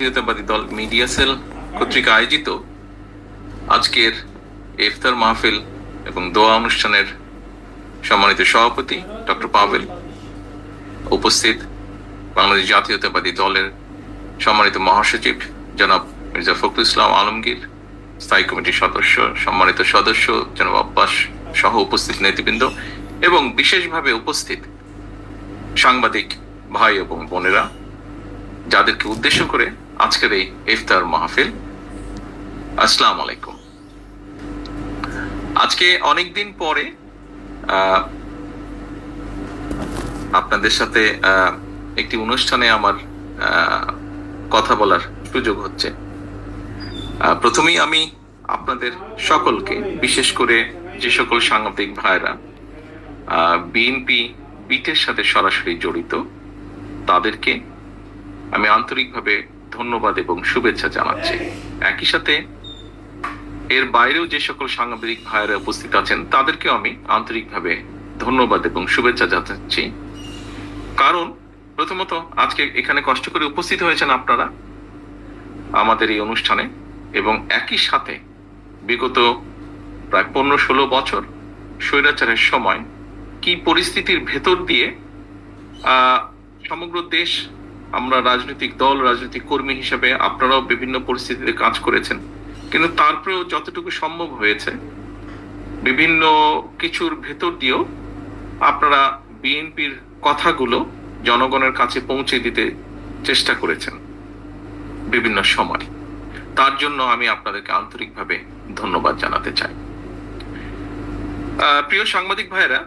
জাতীয়তাবাদী দল media cell কর্তৃক আয়োজিত আজকের ইফতার মাহফিল এবং দোয়া অনুষ্ঠানের সম্মানিত সভাপতি ডক্টর পাভেল উপস্থিত বাংলাদেশ জাতীয়তাবাদী দলের সম্মানিত মহাসচিব জনাব মির্জা ফখরুল ইসলাম আলমগীর, স্থায়ী কমিটির সদস্য, সম্মানিত সদস্য জনাব আব্বাস সহ উপস্থিত নেতৃবৃন্দ এবং বিশেষভাবে উপস্থিত সাংবাদিক ভাই এবং বোনেরা, যাদেরকে উদ্দেশ্য করে আজকের এই ইফতার মাহফিল। আসসালামু আলাইকুম। আজকে অনেকদিন পরে আপনাদের সাথে একটি অনুষ্ঠানে আমার কথা বলার সুযোগ হচ্ছে। প্রথমেই আমি আপনাদের সকলকে, বিশেষ করে যে সকল সাংবাদিক ভাইরা বিএনপি বিটের সাথে সরাসরি জড়িত, তাদেরকে আমি আন্তরিকভাবে ধন্যবাদ এবং শুভেচ্ছা জানাচ্ছি। একই সাথে, এর বাইরেও যে সকল সাংবাদিক ভাইয়েরা উপস্থিত আছেন, তাদেরকেও আমি আন্তরিকভাবে ধন্যবাদ এবং শুভেচ্ছা জানাচ্ছি। কারণ, প্রথমত, আজকে এখানে কষ্ট করে উপস্থিত হয়েছেন আপনারা আমাদের এই অনুষ্ঠানে এবং একই সাথে বিগত প্রায় পনেরো ষোলো বছর স্বৈরাচারের সময় কি পরিস্থিতির ভেতর দিয়ে সমগ্র দেশ আমরা রাজনৈতিক দল, রাজনৈতিক কর্মী হিসেবে আপনারাও বিভিন্ন পরিস্থিতিতে কাজ করেছেন। কিন্তু তারপরেও যতটুকু সম্ভব হয়েছে, বিভিন্ন কিছুর ভেতর দিয়েও আপনারা বিএনপির কথাগুলো জনগণের কাছে পৌঁছে দিতে চেষ্টা করেছেন বিভিন্ন সময়। তার জন্য আমি আপনাদেরকে আন্তরিকভাবে ধন্যবাদ জানাতে চাই। প্রিয় সাংবাদিক ভাইয়েরা,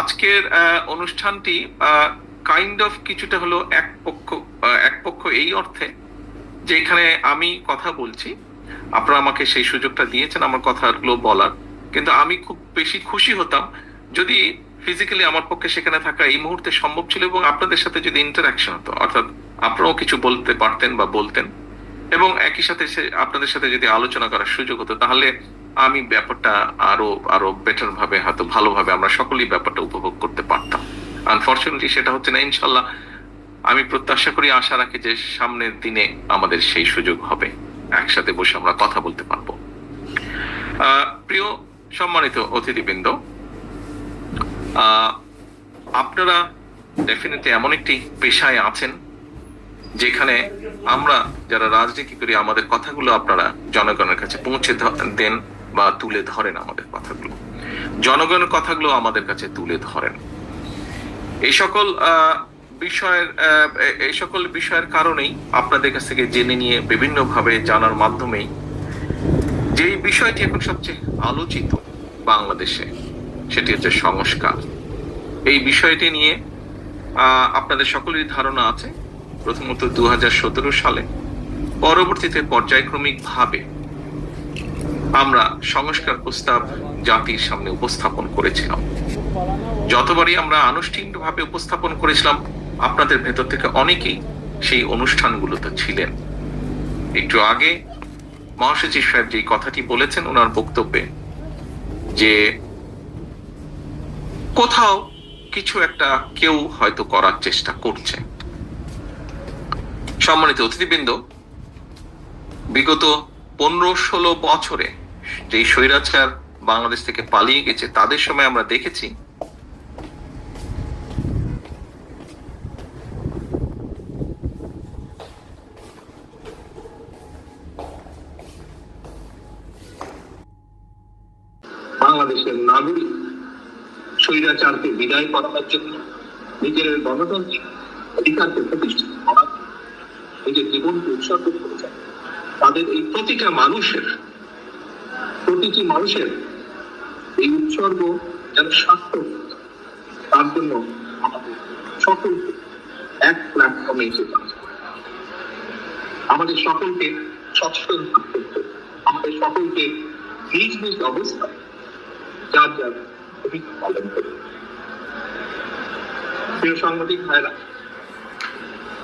আজকের অনুষ্ঠানটি কাইন্ড অফ কিছুটা হলো এক পক্ষ এক পক্ষ এই অর্থে যে এখানে আমি কথা বলছি, আপনারা আমাকে সেই সুযোগটা দিয়েছেন আমার কথাগুলো বলার। কিন্তু আমি খুব বেশি খুশি হতাম যদি ফিজিক্যালি আমার পক্ষে সেখানে থাকা এই মুহূর্তে সম্ভব ছিল এবং আপনাদের সাথে যদি ইন্টারাকশন হতো, অর্থাৎ আপনারাও কিছু বলতে পারতেন বা বলতেন, এবং একই সাথে আপনাদের সাথে যদি আলোচনা করার সুযোগ হতো, তাহলে আমি ব্যাপারটা আরও আরও বেটার ভাবে হয়তো ভালোভাবে আমরা সকলেই ব্যাপারটা উপভোগ করতে আনফর্চুনেটলি সেটা হচ্ছে না ইনশাল্লাহ আমি প্রত্যাশা করি, আশা রাখি যে সামনের দিনে আমাদের সেই সুযোগ হবে। একসাথে বসে আমরা কথা বলতে পারব। প্রিয় সম্মানিত অতিথিবৃন্দ আপনারা ডেফিনেটলি এমন একটি পেশায় আছেন যেখানে আমরা যারা রাজনীতি করি, আমাদের কথাগুলো আপনারা জনগণের কাছে পৌঁছে দেন বা তুলে ধরেন আমাদের কথাগুলো। জনগণের কথাগুলো আমাদের কাছে তুলে ধরেন। এই সকল বিষয়ের এই সকল বিষয়ের কারণেই আপনাদের কাছ থেকে জেনে নিয়ে বিভিন্ন ভাবে জানার মাধ্যমেই যেই বিষয়টি এখন সবচেয়ে আলোচিত বাংলাদেশে, সেটি হচ্ছে সংস্কার। এই বিষয়টি নিয়ে আপনাদের সকলেরই ধারণা আছে, প্রথমত দু হাজার সতেরো সালে পরবর্তীতে পর্যায়ক্রমিক ভাবে আমরা সংস্কার প্রস্তাব জাতির সামনে উপস্থাপন করেছিলাম। যতবারই আমরা আনুষ্ঠানিকভাবে উপস্থাপন করেছিলাম, আপনাদের ভেতর থেকে অনেকেই সেই অনুষ্ঠানগুলোতে ছিলেন। একটু আগে মহাসচিব সাহেব যে কথাটি বলেছেন, ওনার বক্তব্যে যে কোথাও কিছু একটা কেউ হয়তো করার চেষ্টা করছে। সম্মানিত অতিথিবৃন্দ, বিগত পনেরো ষোলো বছরে যেই স্বৈরাচার বাংলাদেশ থেকে পালিয়ে গেছে, তাদের সময় আমরা দেখেছি। বাংলাদেশের নাগরিক স্বৈরাচারকে বিদায় করানোর জন্য নিজের গণতান্ত্রিক অধিকারকে প্রতিষ্ঠিত করার নিজের জীবনকে উৎসর্গ করেছেন। তাদের এই প্রতিটা মানুষের, প্রতিটি মানুষের এই উৎসর্গ যেন সার্থক তার জন্য আমাদের সকলকে এক প্ল্যাটফর্মে। আমাদের সকলকে সচেতন থাকতে হবে আমাদের সকলকে নিজ নিজ অবস্থায় যার যার ভূমিকা পালন করে প্রিয় সাংবাদিক ভাইরা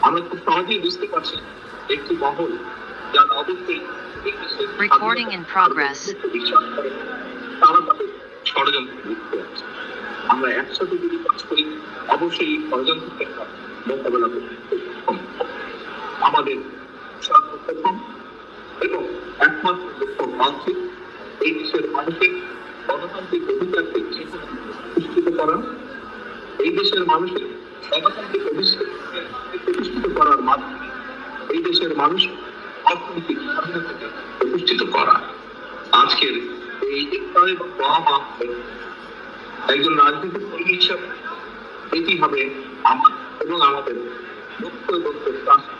আমরা খুব সহজেই বুঝতে পারছি একটি মহল যারা অবশ্যই দেশের Recording in progress. তারা তাদের আমরা একসাথে যদি কাজ করি, অবশ্যই এই মোকাবেলা করতে আমাদের সর্বপ্রথম এবং একমাত্র লক্ষ্য মানসিক, এই দেশের মানুষের গণতান্ত্রিক অধিকারকে প্রতিষ্ঠিত করা, এই দেশের মানুষের গণতান্ত্রিক প্রতিষ্ঠিত করার মাধ্যমে এই দেশের মানুষ অর্থনৈতিক স্বাধীনতাকে প্রতিষ্ঠিত করা। আজকের এই মাহফিলে একজন রাজনীতি এটি হবে আমার এবং আমাদের লক্ষ্য প্রত্যাশা